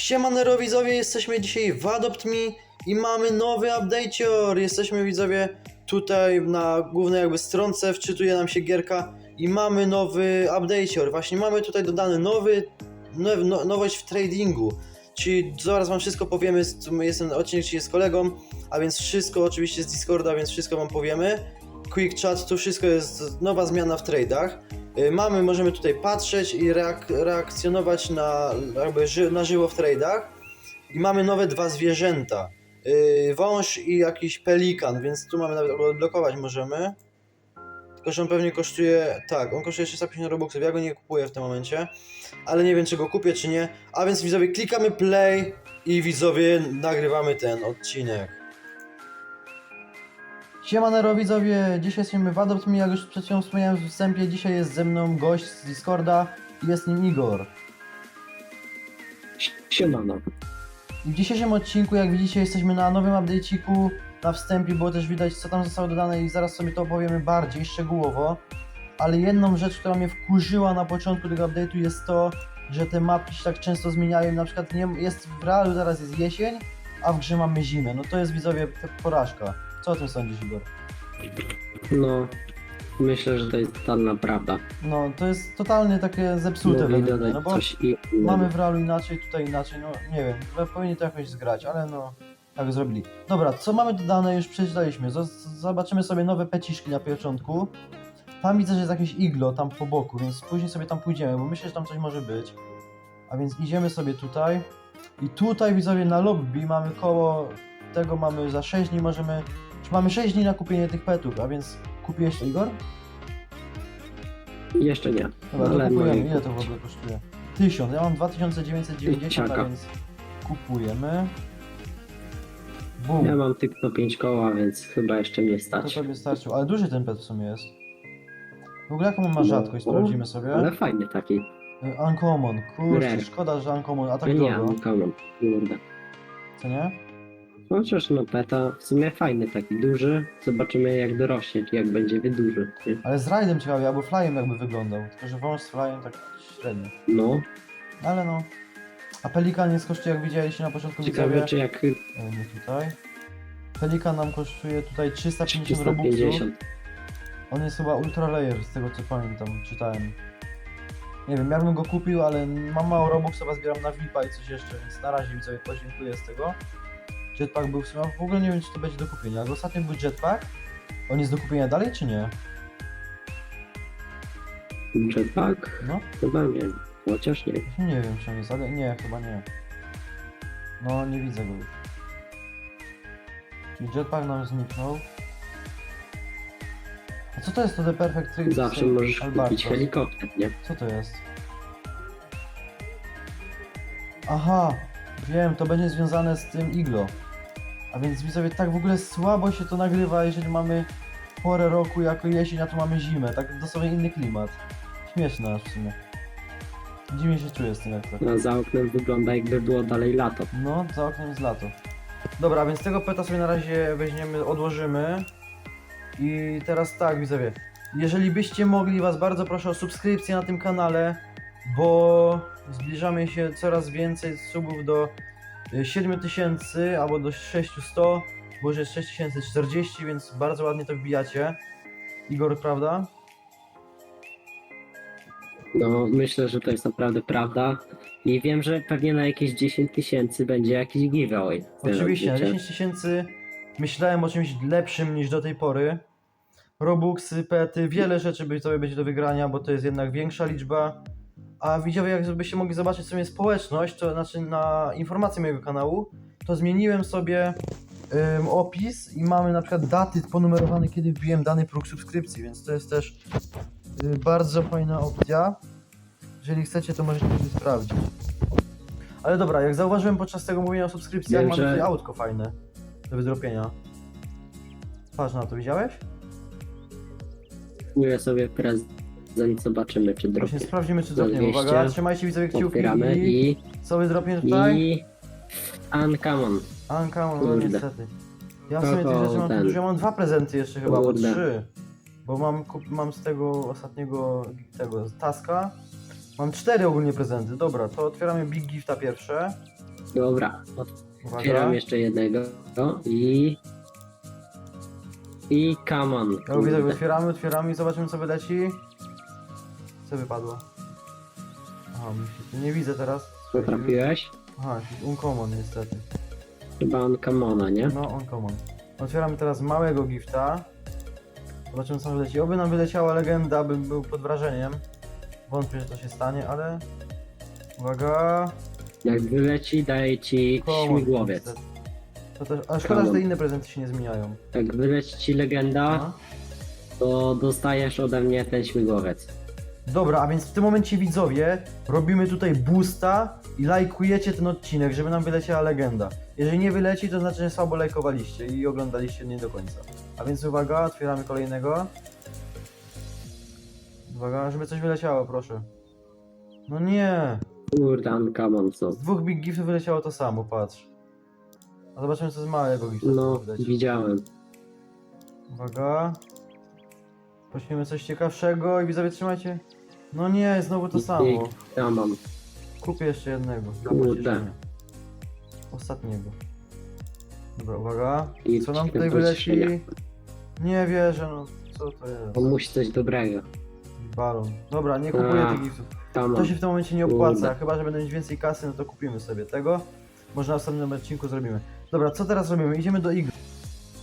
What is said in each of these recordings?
Siemanero widzowie, jesteśmy dzisiaj w Adopt Me i mamy nowy update'cior. Jesteśmy widzowie tutaj na głównej jakby stronce, wczytuje nam się gierka i mamy nowy update'cior. Właśnie mamy tutaj dodany nowy, now, no, nowość w tradingu. Czyli zaraz wam wszystko powiemy, jestem odcinek dzisiaj z kolegą, a więc wszystko oczywiście z Discorda, więc wszystko wam powiemy. Quick chat, to wszystko jest nowa zmiana w trade'ach. Y, Mamy, możemy tutaj patrzeć i reak reakcjonować na, jakby ży na żywo w trade'ach. I mamy nowe dwa zwierzęta. Yy, wąż i jakiś pelikan, więc tu mamy nawet odblokować możemy. Tylko, że on pewnie kosztuje, tak, on kosztuje 350 robuxów, ja go nie kupuję w tym momencie, ale nie wiem czy go kupię czy nie. A więc widzowie klikamy play i widzowie nagrywamy ten odcinek. Siemanero widzowie, dzisiaj jesteśmy w Adopt Me, jak już przed chwilą wspomniałem w wstępie, dzisiaj jest ze mną gość z Discorda i jest nim Igor. Siemano. W dzisiejszym odcinku, jak widzicie, jesteśmy na nowym update'iku. Na wstępie było też widać, co tam zostało dodane i zaraz sobie to opowiemy bardziej szczegółowo. Ale jedną rzecz, która mnie wkurzyła na początku tego update'u jest to, że te mapki się tak często zmieniają. Na przykład nie, jest w realu teraz jest jesień, a w grze mamy zimę. No to jest widzowie porażka. Co o tym sądzisz, Igor? No, myślę, że to jest totalna prawda. No to jest totalnie takie zepsute Mogli według mnie, dodać no bo coś Mamy w realu inaczej, tutaj inaczej, no nie wiem, powinni to jakoś zgrać, ale no, tak zrobili. Dobra, co mamy dodane już przeczytaliśmy, Z- zobaczymy sobie nowe peciszki na początku. Tam widzę, że jest jakieś iglo tam po boku, więc później sobie tam pójdziemy, bo myślę, że tam coś może być. A więc idziemy sobie tutaj. I tutaj widzowie na lobby mamy koło tego mamy za 6 dni możemy, mamy 6 dni na kupienie tych petów, a więc kupiłeś to Igor? Jeszcze nie. Dobra, to Ale kupujemy. Ile to w ogóle kosztuje? 1000. Ja mam 2990, a Tysiaka. więc kupujemy. Bum. Ja mam tylko 5 koła, więc chyba jeszcze mnie To stać. sobie starczył. Ale duży ten pet w sumie jest. W ogóle jaką on ma rzadkość? No, Sprawdzimy sobie. Ale fajny taki. Y, Uncommon. Kurczę, Rare. szkoda, że Uncommon. A tak nie, drogo. komu. Kurde. Co nie? Chociaż no peta w sumie fajny, taki duży. Zobaczymy jak dorośnie, jak będzie nie? Ale z Raidem ciekawie, albo Flyem jakby wyglądał. Tylko, że wąż z Flyem tak średnio. No, Ale no. A Pelikan jest kosztuje, jak widzieliście na początku ciekawe widzowie. czy jak E, Nie tutaj. Pelikan nam kosztuje tutaj 350 robuxów. 350. On jest chyba ultra layer, z tego co pamiętam, czytałem. Nie wiem, ja bym go kupił, ale mam mało robux, chyba zbieram na VIPa i coś jeszcze, więc na razie widzowie podziękuję z tego. Jetpack był w sumie, w ogóle nie wiem czy to będzie do kupienia, ale ostatnio był jetpack. On jest do kupienia dalej czy nie? Jetpack? No, Chyba nie. Chociaż nie. nie wiem czy on jest, ale nie, chyba nie. No, nie widzę go już. Czyli jetpack nam zniknął. A co to jest to The Perfect Trade? Zawsze możesz kupić helikopter, nie? Co to jest? Aha, wiem, to będzie związane z tym iglo. A więc widzowie, tak w ogóle słabo się to nagrywa, jeżeli mamy porę roku jako jesień, a tu mamy zimę. Tak dosłownie inny klimat. Śmieszne aż w sumie. Dziwnie się czuję z tym jak to. No, za oknem wygląda jakby było dalej lato. No, za oknem jest lato. Dobra, więc tego peta sobie na razie weźmiemy, odłożymy. I teraz tak, widzowie. Jeżeli byście mogli, was bardzo proszę o subskrypcję na tym kanale, bo zbliżamy się coraz więcej subów do 7000 albo do 600, bo już jest 6040, więc bardzo ładnie to wbijacie. Igor, prawda? No, myślę, że to jest naprawdę prawda. I wiem, że pewnie na jakieś 10 tysięcy będzie jakiś giveaway. Oczywiście, na odbicie. 10 tysięcy myślałem o czymś lepszym niż do tej pory. Robuxy, pety, wiele rzeczy być sobie będzie do wygrania, bo to jest jednak większa liczba. A widzowie, jakbyście mogli zobaczyć sobie społeczność, to znaczy na informacje mojego kanału, to zmieniłem sobie ym, opis i mamy na przykład daty ponumerowane, kiedy wbiłem dany próg subskrypcji, więc to jest też y, bardzo fajna opcja. Jeżeli chcecie, to możecie sobie sprawdzić. Ale dobra, jak zauważyłem podczas tego mówienia o subskrypcjach, Wiem, mam że- tutaj autko fajne do wydropienia. Patrz na to, widziałeś? Kupuję sobie prezent, zobaczymy czy Właśnie dropnie. sprawdzimy, czy Za dropnie. 200. Uwaga, trzymajcie widzowie kciuki Otwieramy i... i... Co wydropnie tutaj? i... Uncommon. Anka, no Kurde. niestety. Ja w sumie tych rzeczy mam ten? dużo, ja mam dwa prezenty jeszcze chyba, bo Kurde. trzy. Bo mam, kup, mam z tego ostatniego, tego, z taska. Mam cztery ogólnie prezenty. Dobra, to otwieramy Big Gifta pierwsze. Dobra, Uwaga. otwieram jeszcze jednego i... I come on. No widzę, kurde. otwieramy, otwieramy i zobaczymy co wyleci. Co wypadło? Aha, nie widzę teraz. Co trafiłeś? Aha, jakiś uncommon niestety. Chyba on come ona, nie? No, uncommon. Otwieramy teraz małego gifta. Zobaczymy co wyleci. Oby nam wyleciała legenda, bym był pod wrażeniem. Wątpię, że to się stanie, ale... Uwaga... Jak wyleci, daje ci Common, śmigłowiec. niestety. To też... A szkoda, że te inne prezenty się nie zmieniają. Jak wyleci ci legenda, No. to dostajesz ode mnie ten śmigłowiec. Dobra, a więc w tym momencie widzowie robimy tutaj boosta i lajkujecie ten odcinek, żeby nam wyleciała legenda. Jeżeli nie wyleci, to znaczy, że słabo lajkowaliście i oglądaliście nie do końca. A więc uwaga, otwieramy kolejnego. Uwaga, żeby coś wyleciało, proszę. No nie! Kurde, uncommon co? Z dwóch big giftów wyleciało to samo, patrz. A zobaczymy co z małego gifta No, wyleci. widziałem. Uwaga. Prosimy coś ciekawszego i widzowie trzymajcie. No nie, znowu to samo. Ja mam. Kupię jeszcze jednego. dla Kurde. pocieszenia. Ostatniego. Dobra, uwaga. I Co nam tutaj wyleci? pocieszenia. Nie wierzę, no. Co to jest? On musi coś dobrego. Balon. Dobra, nie kupuję A, tych giftów. Tam To się w tym momencie nie opłaca. Kurde. Chyba, że będę mieć więcej kasy, no to kupimy sobie tego. Może na następnym odcinku zrobimy. Dobra, co teraz robimy? Idziemy do Iglo.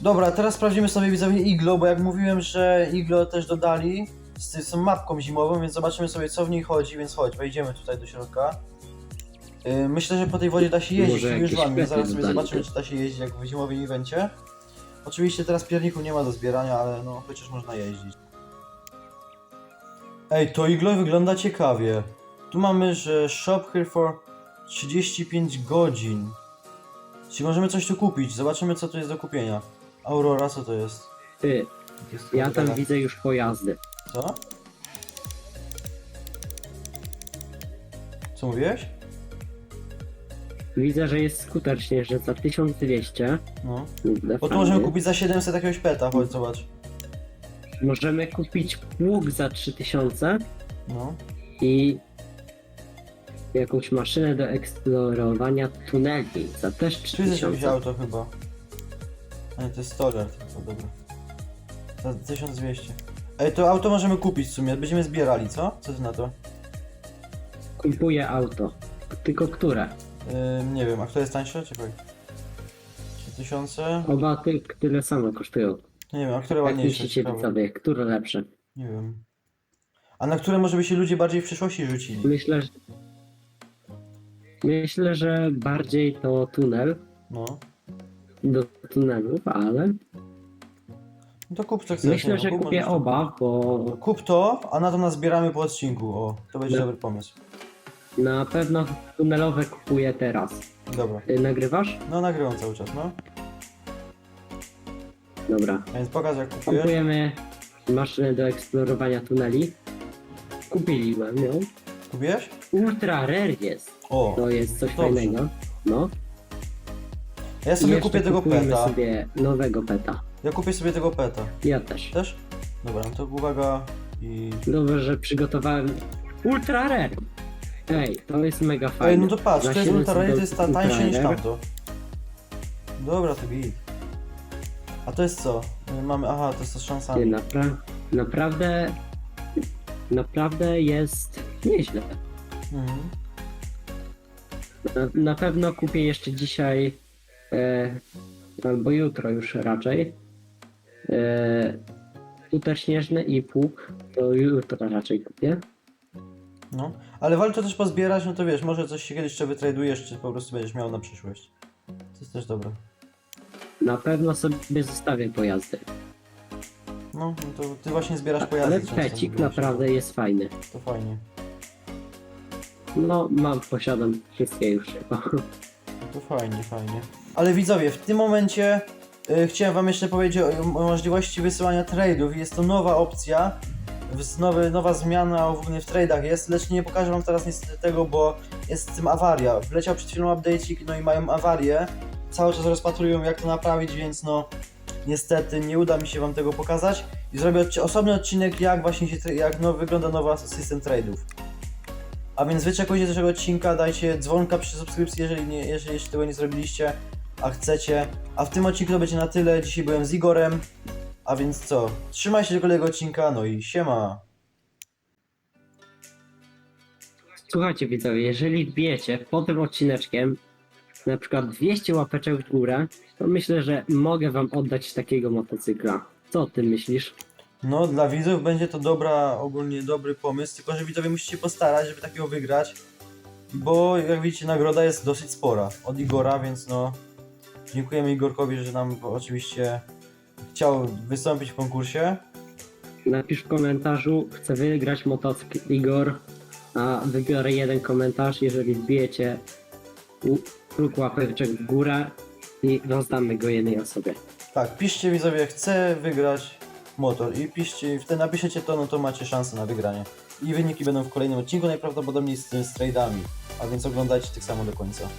Dobra, teraz sprawdzimy sobie widzowie Iglo, bo jak mówiłem, że Iglo też dodali z z tą mapką zimową, więc zobaczymy sobie co w niej chodzi, więc chodź, wejdziemy tutaj do środka. Yy, myślę, że po tej wodzie da się jeździć, Może już jakieś wam, zaraz sobie dodali zobaczymy też. czy da się jeździć jak w zimowym evencie. Oczywiście teraz pierników nie ma do zbierania, ale no chociaż można jeździć. Ej, to iglo wygląda ciekawie. Tu mamy, że shop here for 35 godzin. Czyli możemy coś tu kupić. Zobaczymy co tu jest do kupienia. Aurora, co to jest? Ty, jest ja tam widzę już pojazdy. Co? Co mówiłeś? Widzę, że jest skuter śnieżny za 1200. No. Kurde, Bo tu możemy kupić za 700 jakiegoś peta, chodź zobacz. Możemy kupić pług za 3000 No. i jakąś maszynę do eksplorowania tuneli za też Tu jest jakieś 3000. auto chyba. A nie, to jest stoler tylko, dobra. Za 1200. Ej, to auto możemy kupić w sumie, będziemy zbierali, co? Co ty na to? Kupuję auto. Tylko które? Ym, nie wiem, a kto jest tańsze? Czekaj. 3000? Oba ty, tyle samo kosztują. Nie wiem, a które Jak ładniejsze? myślicie Ciekawe. widzowie, które lepsze? Nie wiem. A na które może by się ludzie bardziej w przyszłości rzucili? Myślę, że... Myślę, że bardziej to tunel No. Do tunelów, ale No to kup co chcesz. myślę, że kup, kupię to- oba, bo Kup to, a na to nas zbieramy po odcinku. O, to będzie No. dobry pomysł. na pewno tunelowe kupuję teraz. Dobra. Ty nagrywasz? No nagrywam cały czas, no. Dobra. A więc pokaż jak kupujesz. Kupujemy maszynę do eksplorowania tuneli. Kupiliłem ją. Kupiłeś? Ultra rare jest. O, To jest coś Dobrze. fajnego. No. Ja I sobie jeszcze kupię tego kupujemy peta. sobie nowego peta. Ja kupię sobie tego peta. Ja też. Też? Dobra, no to uwaga i... Dobrze, że przygotowałem ultra rare. Ej, to jest mega fajne. Ej, no to patrz, to jest 700 ultra rare, to jest ta, ultra tańsze niż rare. tamto. Dobra, to git. A to jest co? Y, Mamy, aha, to jest to z Ty, szansami. napra naprawdę, naprawdę jest nieźle. Mhm. Na, na pewno kupię jeszcze dzisiaj, albo jutro już raczej, e, skuter śnieżny i pług, to jutro raczej kupię. No, ale warto też pozbierać, no to wiesz, może coś się kiedyś jeszcze wytradujesz, czy po prostu będziesz miał na przyszłość. To jest też dobre. Na pewno sobie zostawię pojazdy. No, no to ty właśnie zbierasz pojazdy. Ale często, pecik mówiłeś. naprawdę jest fajny. To fajnie. No, mam, posiadam wszystkie już chyba. No to fajnie, fajnie. Ale widzowie, w tym momencie y, chciałem wam jeszcze powiedzieć o, o możliwości wysyłania trade'ów. Jest to nowa opcja, nowy, nowa zmiana ogólnie w trade'ach jest, lecz nie pokażę wam teraz niestety tego, bo jest z tym awaria. Wleciał przed chwilą update'ik, no i mają awarię. Cały czas rozpatrują jak to naprawić, więc no niestety nie uda mi się wam tego pokazać. I zrobię odci- osobny odcinek jak właśnie się, jak no, wygląda nowy system trade'ów. A więc wyczekujcie tego odcinka, dajcie dzwonka przy subskrypcji, jeżeli, nie, jeżeli jeszcze tego nie zrobiliście, a chcecie. A w tym odcinku to będzie na tyle. Dzisiaj byłem z Igorem. A więc co? Trzymaj się do kolejnego odcinka, no i siema. Słuchajcie widzowie, jeżeli wbijecie pod tym odcineczkiem na przykład 200 łapeczek w górę, to myślę, że mogę wam oddać takiego motocykla. Co o tym myślisz? No, dla widzów będzie to dobra, ogólnie dobry pomysł, tylko że widzowie musicie postarać, żeby takiego wygrać. Bo jak widzicie, nagroda jest dosyć spora od Igora, więc no. Dziękujemy Igorkowi, że nam oczywiście chciał wystąpić w konkursie. Napisz w komentarzu, chcę wygrać motocykl Igor, a wybiorę jeden komentarz, jeżeli wbijecie próg łapeczek w górę i rozdamy go jednej osobie. Tak, piszcie widzowie, chcę wygrać motor i piszcie, wtedy napiszecie to, no to macie szansę na wygranie. I wyniki będą w kolejnym odcinku, najprawdopodobniej z, z trade'ami, a więc oglądajcie tak samo do końca.